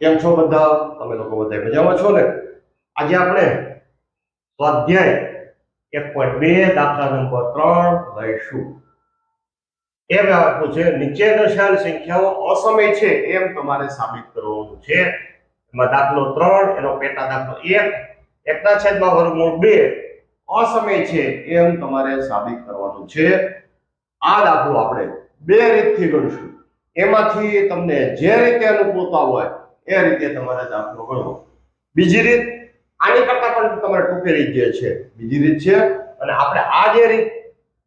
કેમ છો બધા? તમે લોકો બધા મજામાં છો ને? આજે આપણે સ્વાધ્યાય એક પોઈન્ટ બે, દાખલા નંબર ત્રણ લઈશું. એમ આપ્યું છે, નીચે દર્શાવેલ સંખ્યાઓ અસમય છે, એમ તમારે સાબિત કરવાનું છે. એમાં દાખલો ત્રણ, એનો પેટા દાખલો એક, એકના છેદમાં વર્ગમૂળ બે, અસમય છે, એમ તમારે સાબિત કરવાનું છે. આ દાખલો આપણે બે રીતથી ગણશું. એમાંથી તમને જે રીતે અનુકૂળતા હોય એ રીતે તમારે દાખલો ગણવો. બીજી રીત, આની કરતા પણ તમારે ટૂંકી રીત જે છે, બીજી રીત છે, અને આપણે આ જે રીત,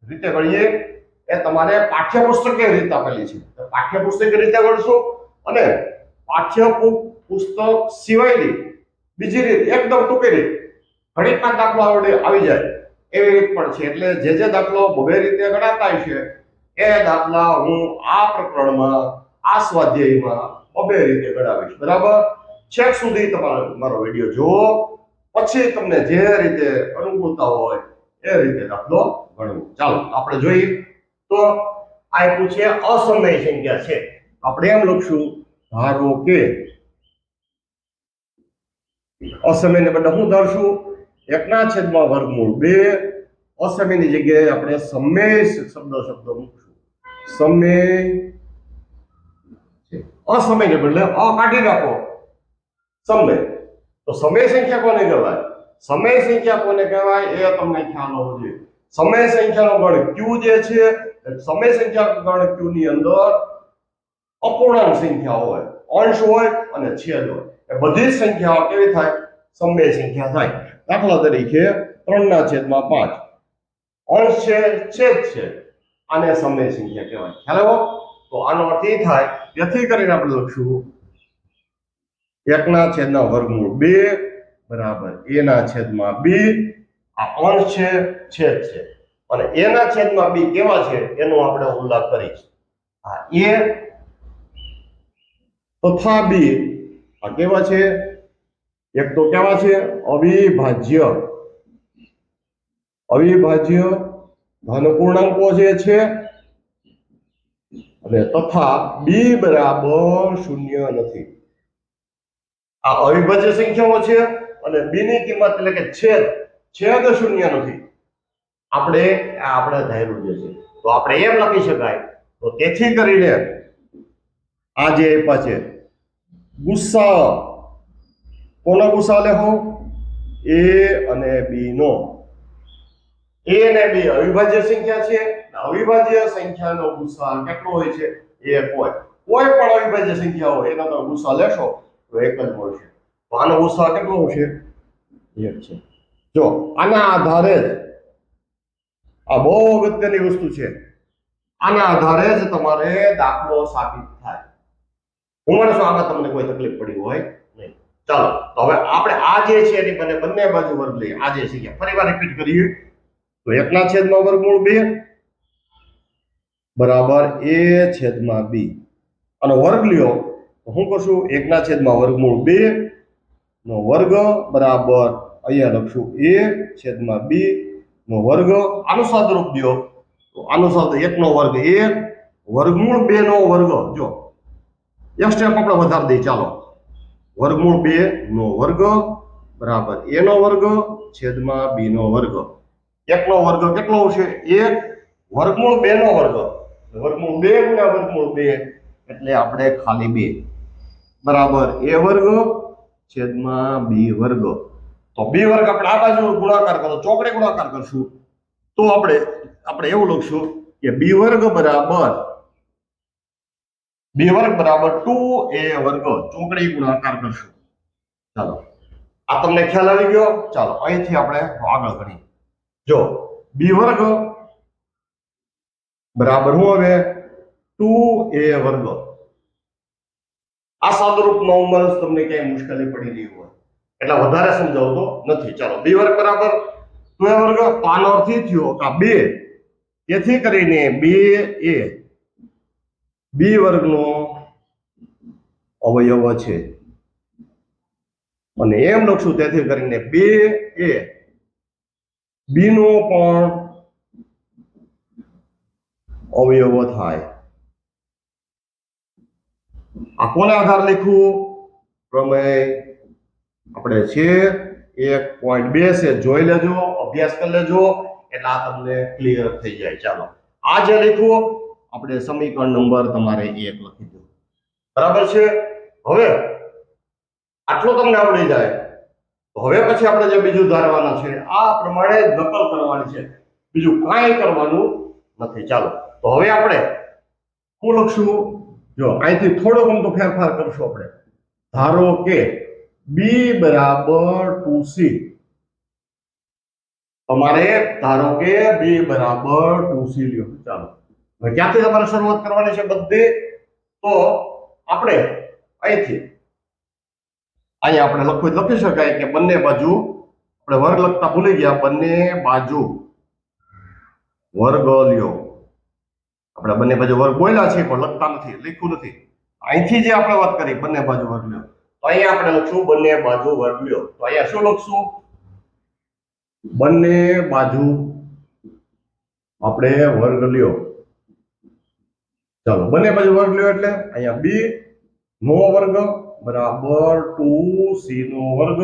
રીતે ગણીએ, એ તમારે પાઠ્યપુસ્તકીય રીત આપેલી છે. તો પાઠ્યપુસ્તકીય રીતે ગણશું, અને પાઠ્ય પુસ્તક સિવાયની બીજી રીત, એકદમ ટૂંકી રીત ઘડીકમાં દાખલો આવડે આવી જાય. એવી રીત પણ છે, એટલે જે જે દાખલો બબે રીતે ગણાતા છે, એ દાખલા હું આ પ્રકરણમાં આ સ્વાધ્યાયમાં બબે રીતે ગણાવીશ. બરાબર? છેક સુધી તમારો મારો વીડિયો જુઓ. પછી તમને જે રીતે અનુકૂળતા હોય એ રીતે દાખલો ગણવો. ચાલો, આપણે જોઈએ. તો આપ્યું છે અસમય સંખ્યા છે. આપણે એમ લખશું, ધારો કે અસમયને બદલે શું ધારશું, એકના છેદમાં વર્ગમૂળ બે, અસમયની જગ્યાએ આપણે સમય શબ્દ શબ્દ મૂકશું. સમય. અસમયને બદલે અ કાઢી નાખો. સમય. તો સમય સંખ્યા કોને કહેવાય? સમય સંખ્યા કોને કહેવાય? એ તમને ખ્યાલ હોવો જોઈએ. સમય સંખ્યાનો ગણ ક્યુ જે છે સમય સંખ્યા ગણ ક્યુ ની અંદર અપૂર્ણાંક સંખ્યા હોય, અંશ હોય અને છેદ હોય. એ બધી જ સંખ્યાઓ કેવી થાય? સમય સંખ્યા થાય. દાખલા તરીકે ત્રણના છેદમાં પાંચ. અંશ છે, છેદ છે. આને સમય સંખ્યા કહેવાય. ખ્યાલ આવ્યો? તો આનો અર્થ એ થાય જેથી કરીને આપણે લખશું. એકના છેદના વર્ગમૂળ બે બરાબર, એના છેદમાં બી, આ અંશ છે, છેદ છે. અને એના છેદમાં બી કેવા છે, એનો આપણે ઉલ્લેખ કરીશ. આ એ તથા બી, આ કેવા છે? એક તો કેવા છે? અવિભાજ્ય. અવિભાજ્ય ધન પૂર્ણાંકો જે છે અને તથા બી બરાબર શૂન્ય નથી. આ અવિભાજ્ય સંખ્યાઓ છે અને બી ની કિંમત એટલે કે છેદ છેદ શૂન્ય નથી. આપણે આપણે ધાર્યું જે છે. તો આપણે એમ લખી શકાય. તો તેથી કરીને આ જે આપ્યા છે, ગુસ્સા. કોનો ગુસ્સા લેહો એ અને બી નો એ અને બી અવિભાજ્ય સંખ્યા છે અવિભાજ્ય સંખ્યાનો ગુસ્સા કેટલો હોય છે? એ હોય કોઈ પણ અવિભાજ્ય સંખ્યા હોય, એનો તમે ગુસ્સા લેશો, તો એક જ મળશે. તો આનો ગુસ્સા કેટલો હશે? એક છે. જો, આના આધારે જ આ બહુ અગત્યની વસ્તુ છે. આના આધારે જ તમારે દાખલો સાબિત થાય. હું માનું આમાં તમને કોઈ તકલીફ પડી હોય નહીં. ચાલો, તો હવે આપણે આ જે છે એની બંને બંને બાજુ વર્ગ લઈએ. આ જે છે, ફરી વાર રિપીટ કરીએ. તો એકના છેદમાં વર્ગમૂળ બે. બરાબર એ છેદમાં બી. અને વર્ગ લ્યો. તો શું કરશું એકના છેદમાં વર્ગમૂળ બે નો વર્ગ બરાબર અહીંયા લખશું એ છેદમાં બી નો વર્ગ. આનું રૂપ દ્યો તો આનું સાદ એકનો વર્ગ એક વર્ગમૂળ બે નો વર્ગ. જો એક સ્ટેપ આપણે વધારી દઈએ. ચાલો. વર્ગમૂળ બે નો વર્ગ બરાબર એ નો વર્ગ, છેદમાં બી નો વર્ગ. એકનો વર્ગ, કેટલો આવશે એક વર્ગમૂળ બે નો વર્ગ. વર્ગમૂળ બે ગુણ્યા વર્ગમૂળ બે, એટલે આપણે ખાલી બે. બરાબર? એ વર્ગ છેદમાં બી વર્ગ. તો બી વર્ગ આપણે આ બાજુ ગુણાકાર કરો. ચોકડે ગુણાકાર કરશું. તો આપણે આપણે એવું લખશું કે બી વર્ગ બરાબર, બી વર્ગ બરાબર ટુ એ વર્ગ. ચોકડી ગુણાકાર કરશું. ચાલો. આ તમને ખ્યાલ આવી ગયો? ચાલો, અહીંથી આપણે આગળ કરીએ જો બી વર્ગ બરાબર હું હવે ટુ એ વર્ગ. આ સાદુરૂપનો ઉંમર તમને ક્યાંય મુશ્કેલી પડી રહી હોય. એટલે વધારે સમજાવતો નથી. ચાલો બી વર્ગ બરાબર. ટુ એ વર્ગ આનો અર્થ થયો કે બે. તેથી કરીને બે એ બી વર્ગનો અવયવ છે. અને એમ લખશું, તેથી કરીને બે એ બી નો પણ અવયવ થાય. આ કોને આધાર લખ્યું? પ્રમેય આપણે છે એક પોઈન્ટ બે છે. જોઈ લેજો, અભ્યાસ કરી લેજો, એટલે આ તમને ક્લિયર થઈ જાય. ચાલો. આ જે લખ્યું, આપણે સમીકરણ નંબર તમારે એક લખી દો. બરાબર છે? હવે, આટલું તમને આવડી જાય. હવે પછી આપણે જે બીજું ધારવાના છે, આ પ્રમાણે નકલ કરવાની છે. બીજું કાંઈ કરવાનું નથી. ચાલો, તો હવે આપણે શું લખશું જો અહીંથી થોડો ગમતો ફેરફાર કરશું આપણે. ધારો કે બી બરાબર ટુ સી તમારે ધારો કે બી બરાબર ટુ સી લ્યો. ચાલો. હવે ક્યાંથી તમારે શરૂઆત કરવાની છે બધી? તો આપણે અહીંથી અહીંયા આપણે લખવું લખી શકાય કે બંને બાજુ આપણે વર્ગ લખતા ભૂલી ગયા, બંને બાજુ વર્ગ લ્યો. આપણે બંને બાજુ વર્ગ બોલ્યા છે પણ લખતા નથી, લખ્યું નથી. અહીંથી જે આપણે વાત કરી, બંને બાજુ વર્ગ લ્યો. તો અહીંયા આપણે લખશું બંને બાજુ વર્ગ લ્યો. તો અહીંયા શું લખશું? બંને બાજુ આપણે વર્ગ લ્યો. ચાલો, બંને બાજુ વર્ગ લ્યો એટલે અહીંયા બી નો વર્ગ બરાબર ટુ સી નો વર્ગ.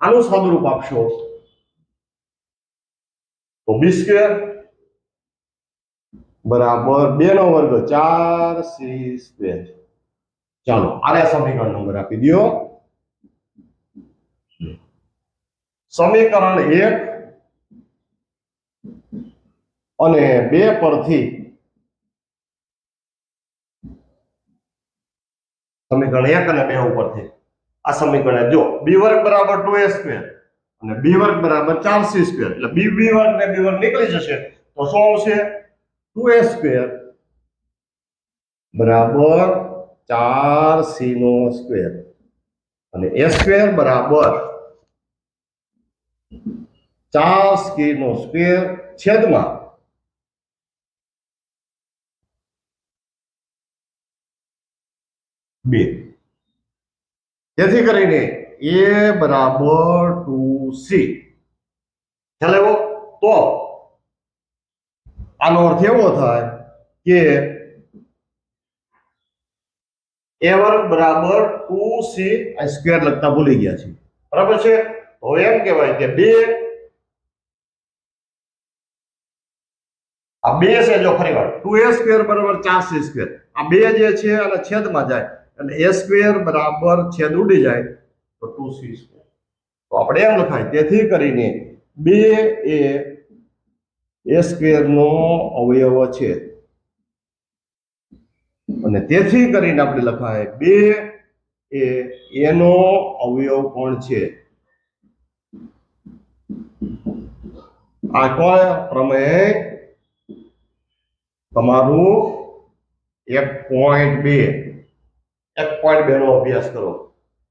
આનું સાદુરૂપ આપશો. તો બી સ્ક્વેર. બરાબર બે નો વર્ગ ચાર સી સ્ક્વેર. ચાલો, આને સમીકરણ નંબર આપી દો. સમીકરણ એક અને બે પરથી સમીકરણ એક અને બે ઉપરથી. આ સમીકરણ જો બી વર્ગ બરાબર ટુ એ સ્ક્વેર અને બી વર્ગ બરાબર ચાર સી સ્ક્વેર. એટલે બી બી વર્ગ ને બી વર્ગ નીકળી જશે. તો શું આવશે? ટુ એ સ્ક્વેર બરાબર ચાર સી નો સ્ક્વેર. અને એ સ્ક્વેર બરાબર ચાર સી નો સ્ક્વેર છેદમાં બે. જેથી કરીને એ બરાબર ટુ સી. ખ્યાલ તો આનો અર્થ એવો થાય કે એ વર્ગ બરાબર ટુ સી સ્ક્વેર લખતા ભૂલી ગયા છે બરાબર છે? હવે એમ કહેવાય કે બે આ બે છે જો ફરી વાર ટુ એ સ્ક્વેર બરાબર ચાર સી સ્ક્વેર. આ બે જે છે અને છેદમાં જાય. અને એ સ્ક્વેર બરાબર છેદ ઉડી જાય તો ટુ સી સ્ક્વેર તો આપણે એમ લખાય, તેથી કરીને બે એ એ સ્ક્વેરનો અવયવ છે. અને તેથી કરીને આપણે લખાય, બે એ એનો અવયવ પણ છે. આ કોઈ પ્રમેય? તમારું એક પોઈન્ટ બે. એક પોઈન્ટ બે નો અભ્યાસ કરો.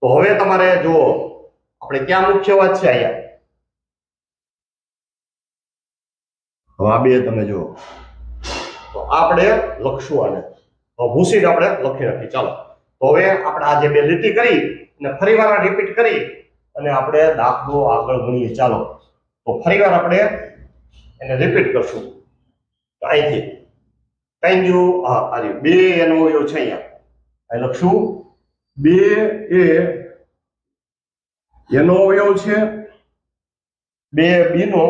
તો હવે તમારે જુઓ, આપણે ક્યાં મુખ્ય વાત છે અહીંયા? હવે આ બે તમે જુઓ. તો આપણે લખશું આને. ભૂસીને આપણે લખી નાખી ચાલો. તો હવે આપણે આ જે બે લીટી કરી અને ફરીવાર રિપીટ કરી, અને આપણે દાખલો આગળ ગણીએ. ચાલો. તો ફરી વાર આપણે એને રિપીટ કરશું. અહીંથી. કઈ ગયું હા, આ બે એનો છે અહીંયા. અહીં લખશું બે એ એનો અવયવ છે. બે બી નો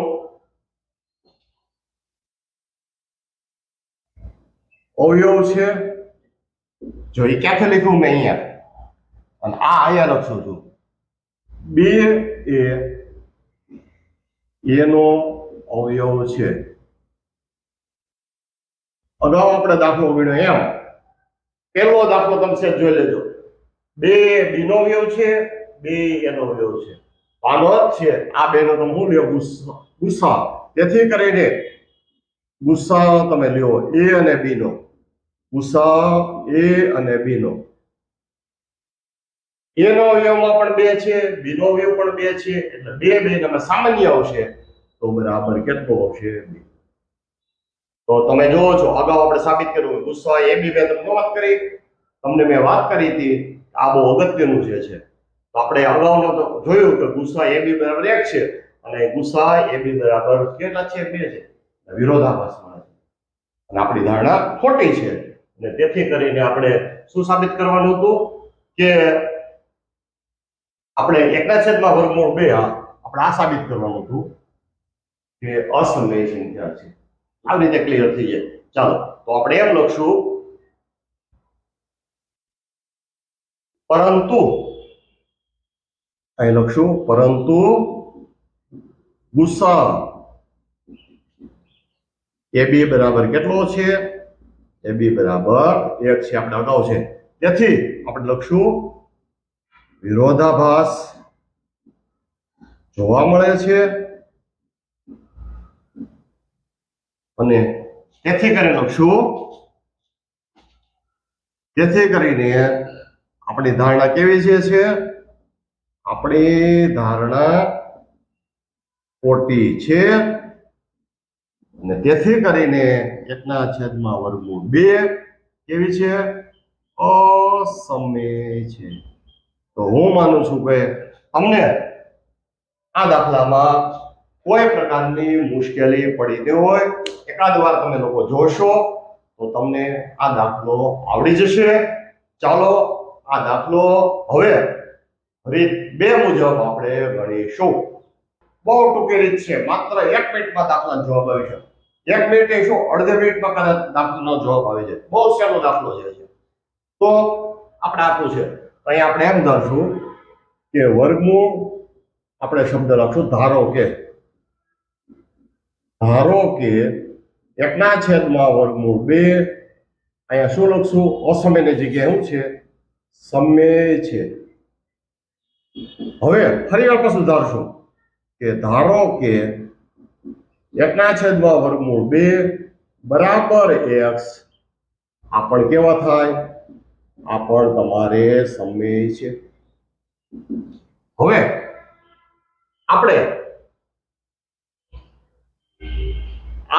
અવયવ છે. જો એ ક્યાંથી લખ્યું મેં અહીંયા? અને આ અહીંયા લખશું છું. બે એ એનો અવયવ છે. અગાઉ આપણે દાખલો ગણ્યો એમ. પહેલો દાખલો તમે જોઈ લેજો. બે બીનો વ્યવ છે, બે એનો વ્યવ છે અર્થ છે, આ બેનો તો શું લ્યો? ગુસ્સા તેથી કરીને ગુસ્સા તમે લ્યો, એ અને બી નો. ગુસ્સા એ અને બી નો. એનો અવયવમાં પણ બે છે બીનો અવયવ પણ બે છે, એટલે બે બે તમે સામાન્ય આવશે. તો બરાબર કેટલો આવશે? બે. તો તમે જોવો છો, અગાઉ આપણે સાબિત કર્યું ગુસ્સા એ બી મેં તમને વાત કરી. તમને મેં વાત કરી હતી આ બહુ અગત્યનું જે છે. તો આપણે અગાઉનો જોયું કે ગુસ્સા એ બી બરાબર એક છે અને ગુસ્સા એ બી બરાબર કેટલા છે? બે છે. વિરોધાભાસમાં છે. અને આપણી ધારણા ખોટી છે. અને તેથી કરીને આપણે શું સાબિત કરવાનું હતું? કે આપણે એકના છેદમાં વર્ગમૂળ બે હા આપણે આ સાબિત કરવાનું હતું કે અસમય છે. આવી રીતે ક્લિયર થઈ જાય. ચાલો, તો આપણે એમ લખશું. પરંતુ, અહીં લખશું, પરંતુ ગુસ્સા. એ બી બરાબર કેટલો છે? એ બી બરાબર એક છે, આપણે અગાઉ છે. તેથી, આપણે લખશું, વિરોધાભાસ જોવા મળે છે. અને તેથી કરીને શું? તેથી કરીને આપણી ધારણા કેવી છે છે? આપણી ધારણા ખોટી છે. અને તેથી કરીને એકના છેદમાં વર્ગમૂળ બે કેવી છે? અસમય છે. તો હું માનું છું કે તમને આ દાખલામાં કોઈ પ્રકારની મુશ્કેલી પડી હોય. એકાદ વાર તમે લોકો જોશો તો તમને આ દાખલો આવડી જશે. ચાલો આ દાખલો હવે રીત બે મુજબ આપણે ગણીશું બહુ ટૂંકી રીત છે, માત્ર એક મિનિટમાં દાખલાનો જવાબ આવી છે એક મિનિટ શું? અડધે મિનિટમાં કદાચ દાખલાનો જવાબ આવી જાય. બહુ સહેલો દાખલો છે. તો આપણે આપ્યું છે. અહીં આપણે એમ ધારશું કે વર્ગમૂળ આપણે શબ્દ લખશું ધારો કે. ધારો કે એકના છેદમાં વર્ગમૂળ બે. અહીંયા શું લખશું? અસમયની જગ્યાએ શું છે. સમય છે. હવે ફરી વાર પાછું ધારશું કે ધારો કે એકના છેદમાં વર્ગમૂળ બે બરાબર એક્સ આ પણ કેવા થાય? આ પણ તમારે સમય છે. હવે આપણે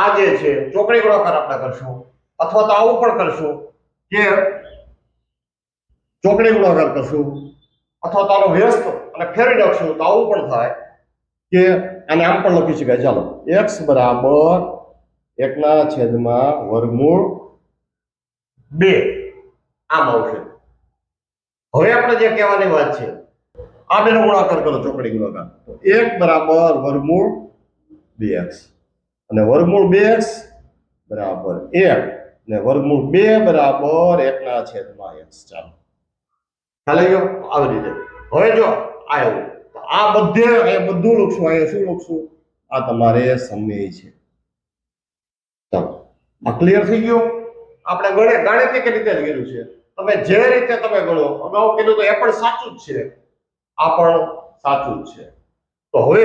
આ જે છે, ચોકડી ગુણાકાર આપણે કરશું, અથવા તો આવું પણ કરશું કે ચોકડી ગુણાકાર કરશું, અથવા તો આનો વ્યસ્ત અને ફેરવી નાખશું, તો આવું પણ થાય કે આને આમ પણ લખી શકાય. ચાલો એક્સ બરાબર એકના છેદમાં વર્ગમૂળ બે. આમ આવશે. હવે આપણે જે કહેવાની વાત છે, આ બેનો ગુણાકાર કરો ચોકડી ગુણાકાર એક બરાબર વર્ગમૂળ બે એક્સ અને વર્ગમૂળ બે બરાબર એક ને વર્ગમૂળ બે બરાબર એકના છેદમાં એક્સ. ચાલો. ખ્યાલ ગયો? આવી રીતે. હવે જો આવ્યું આ બધે એ બધું લખશું. અહીંયા શું લખશું? આ તમારે સમય છે. ચાલો. આ ક્લિયર થઈ ગયું? આપણે ગણે ગાણિતિક રીતે જ કર્યું છે. તમે જે રીતે તમે ગણો, અગાઉ કીધું તો એ પણ સાચું જ છે. આ પણ સાચું જ છે. તો હવે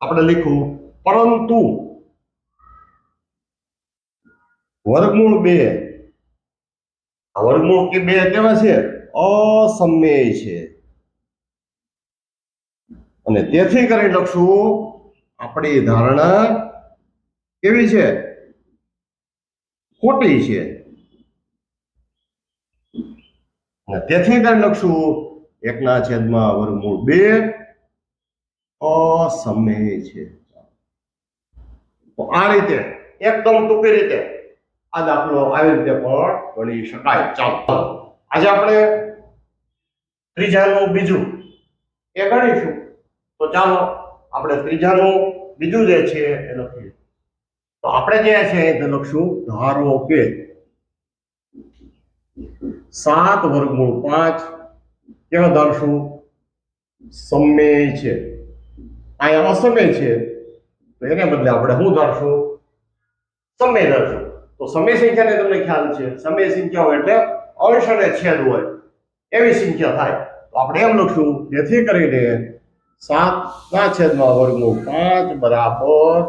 આપણે લખવું પરંતુ વર્ગમૂળ બે. વર્ગમૂળ કે બે કેવા છે? અસમય છે. અને તેથી કરી લખશું, આપણી ધારણા કેવી છે? ખોટી છે. તેથી કરી લખશું, એકના છેદમાં વર્ગમૂળ બે અસમય છે. તો આ રીતે એકદમ ટૂંકી રીતે આ દાખલો આવી રીતે પણ ગણી શકાય. ચાલો. આજે આપણે ત્રીજાનું બીજું એ ગણીશું. તો ચાલો આપણે ત્રીજાનું બીજું જે છે એ લખીએ. તો આપણે જે છે એ લખશું ધારો કે સાત વર્ગમૂળ પાંચ કેવા ધારશું? સમય છે. અહીંયા અસમય છે. તો એને બદલે આપણે શું ધારશું? સમય ધારશું. તો સમય સંખ્યાને તમને ખ્યાલ છે. સમય હોય એટલે અંશ અને છેદ હોય. એવી સંખ્યા થાય. તો આપણે એમ લખશું, જેથી કરીને સાત ના છેદમાં વર્ગમૂળ પાંચ બરાબર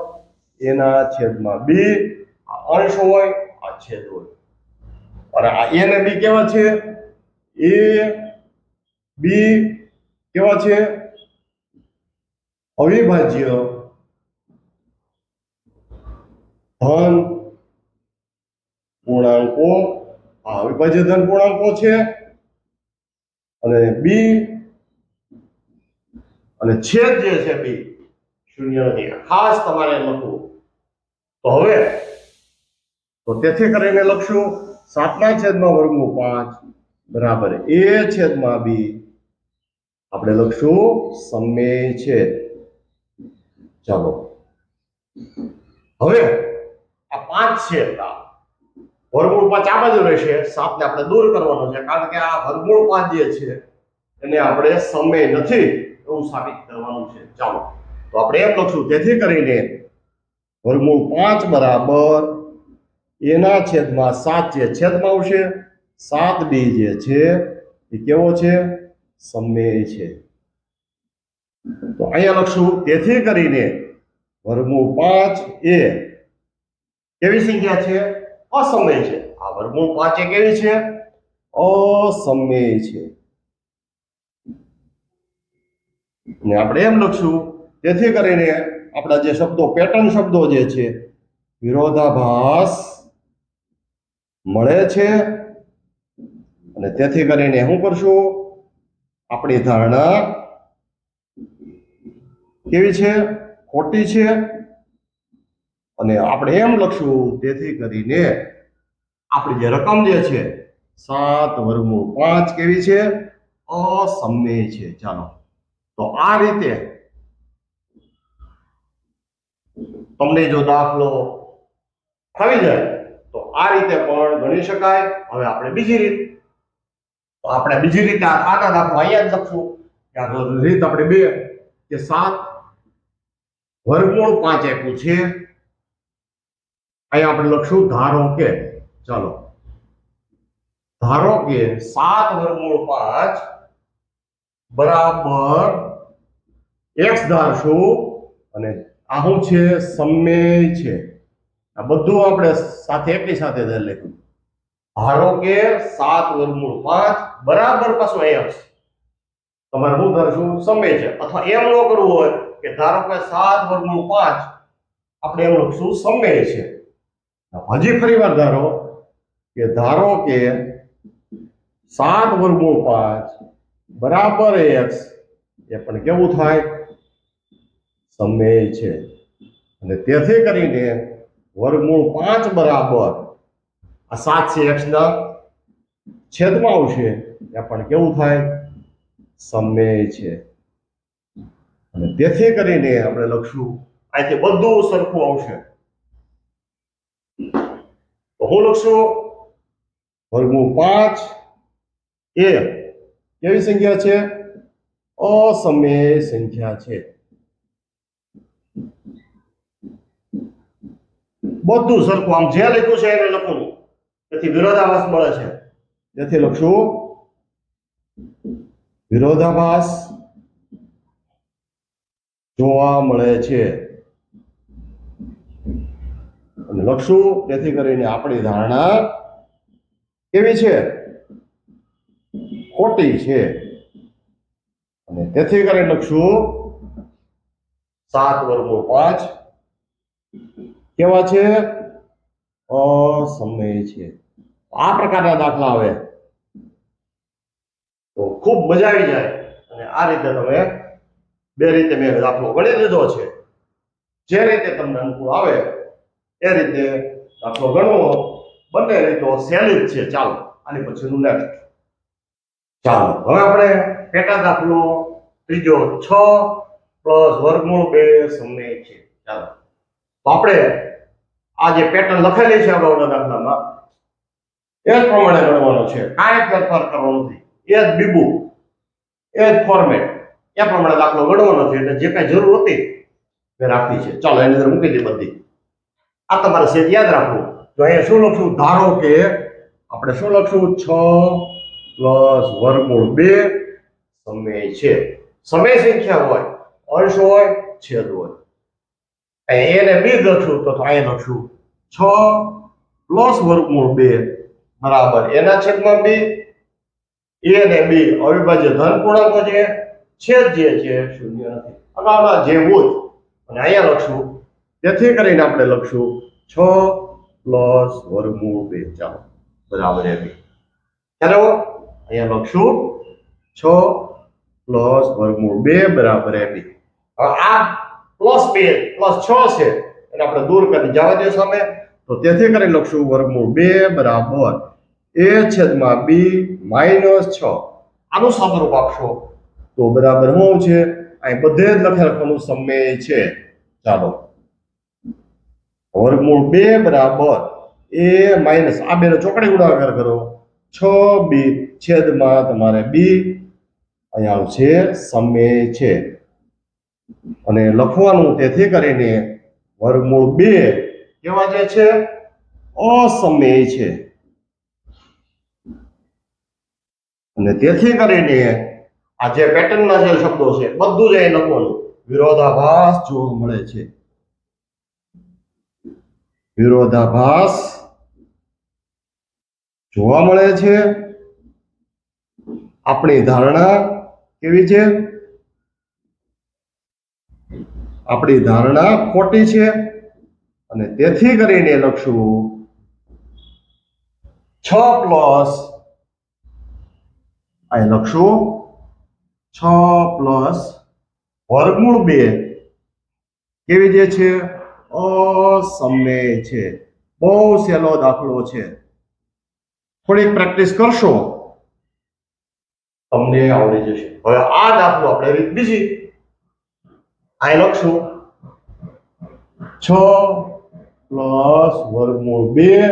એના છેદમાં બી આ અંશ હોય, આ છેદ હોય. અને આ એ ને બી કેવા છે? એ બી કેવા છે? અવિભાજ્ય ધન પૂર્ણાંકો, આ અવિભાજ્ય ધન પૂર્ણાંકો છે. અને બી અને છેદ જે છે બી શૂન્ય નથી. ખાસ તમારે લખવું. તો હવે, તો તેથી કરીને લખશું સાતના છેદમાં વર્ગમૂળ પાંચ, બરાબર. એ છેદમાં બી આપણે લખશું સમય છે ચાલો. હવે પાંચ છે વર્ગમૂળ પાંચ આમાં જ રહેશે. સાપને આપણે દૂર કરવાનો છે. કારણ કે આ વર્ગમૂળ પાંચ જે છે, એને આપણે સમય નથી એવું સાબિત કરવાનું છે. ચાલો. તો આપણે એમ લખશું. તેથી કરીને વર્ગમૂળ પાંચ બરાબર એના છેદમાં સાત જે છેદમાં આવશે, સાત બી જે છે, એ કેવો છે? સમય છે. તો અહીંયા લખશું. તેથી કરીને વર્ગમૂળ પાંચ એ કેવી સંખ્યા છે? અસમય છે. આ વર્ગમૂળ પાંચ એ કેવી છે? અસમય છે. ને આપણે એમ લખશું, તેથી કરીને આપણા જે શબ્દો, પેટર્ન શબ્દો જે છે, વિરોધાભાસ મળે છે. અને તેથી કરીને શું કરશું, આપણી ધારણા કેવી છે? ખોટી છે. અને આપણે એમ લખશું, તેથી કરીને આપણી જે રકમ જે છે, સાત વર્ગમૂળ પાંચ કેવી છે? અસમય છે. ચાલો. તો આ રીતે તમને જો દાખલો ફાવી જાય, તો આ રીતે પણ ગણી શકાય. હવે આપણે બીજી રીત, તો આપણે બીજી રીતે આના દાખલો અહીંયા જ લખશું. આ રીત આપણે બે, કે સાત વર્ગમૂળ પાંચ આપ્યું છે. અહીંયા આપણે લખશું, ધારો કે, ચાલો. ધારો કે સાત વર્ગમૂળ પાંચ બરાબર એક્સ ધારશું, અને આ શું છે? સમય છે. આ બધું આપણે સાથે એકની સાથે જ લખ્યું. ધારો કે સાત વર્ગમૂળ પાંચ બરાબર પાછું એક્સ તમારે શું ધારશું? સમય છે. અથવા એમ ન કરવું હોય કે ધારો કે સાત વર્ગમૂળ પાંચ, આપણે એમ લખશું સમય છે. હજી ફરી વાર ધારો કે ધારો કે સાત વર્ગો પાંચ બરાબર એક્સ એ પણ કેવું થાય? સમય છે. અને તેથી કરીને વર્ગમૂળ પાંચ બરાબર આ સાત છે એક્સ ના છેદમાં આવશે. એ પણ કેવું થાય? સમય છે. અને તેથી કરીને આપણે લખશું. આજે બધું સરખું આવશે. તો હું લખશો વર્ગમૂળ પાંચ. એ કેવી સંખ્યા છે? અસમય સંખ્યા છે. બધું સરખું આમ જે લખ્યું છે એને લખવું તેથી વિરોધાભાસ મળે છે. તેથી લખશું વિરોધાભાસ જોવા મળે છે. અને લખશું તેથી કરીને આપણી ધારણા કેવી છે? ખોટી છે. અને તેથી કરીને લખશું, સાત વર્ગો પાંચ કેવા છે? અસમય છે. આ પ્રકારના દાખલા આવે. તો ખૂબ મજા આવી જાય. અને આ રીતે તમે બે રીતે મેં દાખલો ગણી લીધો છે. જે રીતે તમને અનુકૂળ આવે એ રીતે દાખલો ગણવો બંને રીતો સહેલી જ છે. ચાલો, આની પછીનું નેક્સ્ટ ચાલો, હવે આપણે પેટા દાખલો, ત્રીજો છ પ્લસ વર્ગમૂળ બે સમય છે. ચાલો, તો આપણે આ જે પેટર્ન લખેલી છે અગાઉના દાખલામાં, એ જ પ્રમાણે ગણવાનો છે. કાંઈ ફેરફાર કરવાનો નથી. એ જ બીબુ, એ જ ફોર્મેટ એ પ્રમાણે દાખલો ગણવાનો છે એટલે જે કાંઈ જરૂર હતી તે રાખી છે. ચાલો, એની અંદર મૂકી દે બધી. આ તમારે સેજ યાદ રાખવું. તો અહીંયા શું લખશું? ધારો કે આપણે શું લખશું? છ પ્લસ વર્ગમૂળ બે સમય છે. સમય સંખ્યા હોય, અંશ હોય, છેદ હોય. અહીંયા એને બી લખશું, તો અહીંયા લખશું. છ પ્લસ વર્ગમૂળ બે બરાબર એના છેદમાં બી. એ ને બી અવિભાજ્ય ધન પૂર્ણાંકો છે છેદ જે છે શૂન્ય નથી. અગાઉના જેવું જ અને અહીંયા લખશું. તેથી કરીને આપણે લખશું છ પ્લસ વર્ગમૂળ બે ચાલો બરાબર એવી ચાલો અહીંયા લખશું. છ પ્લસ વર્ગમૂળ બે, બરાબર એવી હવે આ પ્લસ બે, પ્લસ છ છે. એને આપણે દૂર કરી જવા દે સામે. તો તેથી કરી લખશું વર્ગમૂળ બે, બરાબર. એ છેદમાં બી માઇનસ છ. આનું સમરૂપ આપશો. તો બરાબર શું છે? અહીં બધે જ લખેલું સમય છે. ચાલો. વર્ગમૂળ બે બરાબર એ માઇનસ. આ બેનો ચોકડી ગુણાકાર કરો. છ, બી છેદમાં તમારે બી અહીંયા આવશે સમય છે. અને લખવાનું તેથી કરીને વર્ગમૂળ બે કેવા જે છે? અસમય છે. અને તેથી કરીને આ જે પેટર્નના જે શબ્દો છે, બધું જ અહીં લખવાનું. વિરોધાભાસ જોવા મળે છે. વિરોધાભાસ જોવા મળે છે. આપણી ધારણા કેવી છે? આપણી ધારણા ખોટી છે અને તેથી કરીને લખશું છ પ્લસ અહીં લખશું છ પ્લસ વર્ગમૂળ બે. કેવી જે છે? અસમય છે. બહુ સહેલો દાખલો છે. થોડીક પ્રેક્ટિસ કરશો? તમને આવડી જશે. હવે આ દાખલો આપણે બીજી. અહીં લખશું. છ પ્લસ વર્ગમૂળ બે.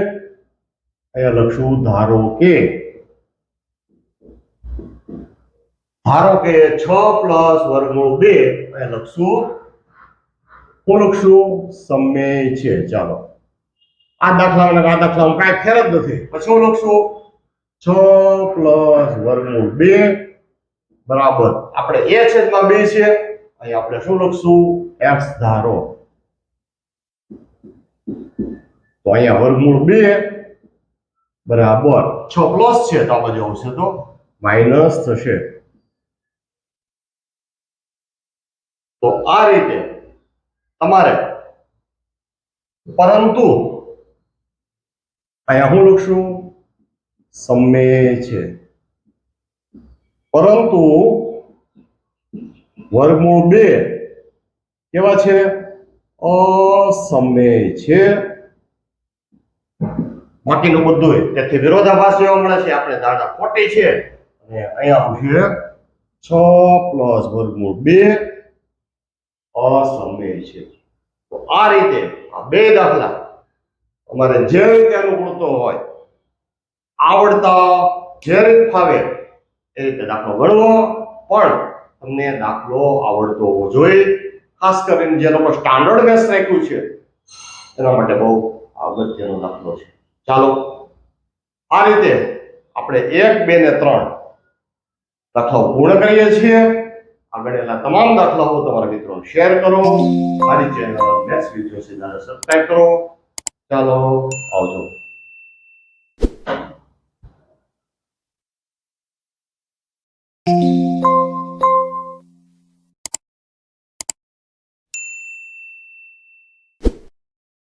અહીંયા લખશું, ધારો કે ધારો કે છ પ્લસ વર્ગમૂળ બે, અહીંયા લખશું. લખશું સમય છે. ચાલો. આ દાખલામાં આ દાખલામાં કાંઈ ફેર જ નથી. પછી શું લખશું? છ પ્લસ વર્ગમૂળ બે બરાબર. આપણે એ છેદમાં બે છે. અહીં આપણે શું લખશું? એક્સ ધારો. તો અહીંયા વર્ગમૂળ બે બરાબર. છ પ્લસ છે તો આ બાજુ આવશે તો? માઇનસ થશે. તો આ રીતે તમારે. પરંતુ અહીંયા હું લખશું, સમય છે. પરંતુ વર્ગમૂળ બે કેવા છે? અસમય છે. બાકીનું બધું તેથી વિરોધાભાસ જોવા મળે છે. આપણે ધારણા ખોટી છે. અને અહીંયા આવશે છ પ્લસ વર્ગમૂળ બે અસમય છે. તો આ રીતે આ બે દાખલા અમારે જે રીતે અનુકૂળતો હોય, આવડતા જે રીત ફાવે એ રીતે દાખલો ગણવો. પણ તમને દાખલો આવડતો હોવો જોઈએ, ખાસ કરીને જે લોકો સ્ટાન્ડર્ડ મેથ્સ રાખ્યું છે, એના માટે બહુ અગત્યનો દાખલો છે. ચાલો, આ રીતે આપણે એક, બે ને ત્રણ દાખલાઓ પૂર્ણ કરીએ છીએ. આ ગણેલા તમામ દાખલાઓ તમારા મિત્રો શેર કરો. મારી ચેનલ મેથ્સ વીડિયો સબસ્ક્રાઇબ કરો. ચાલો આવજો.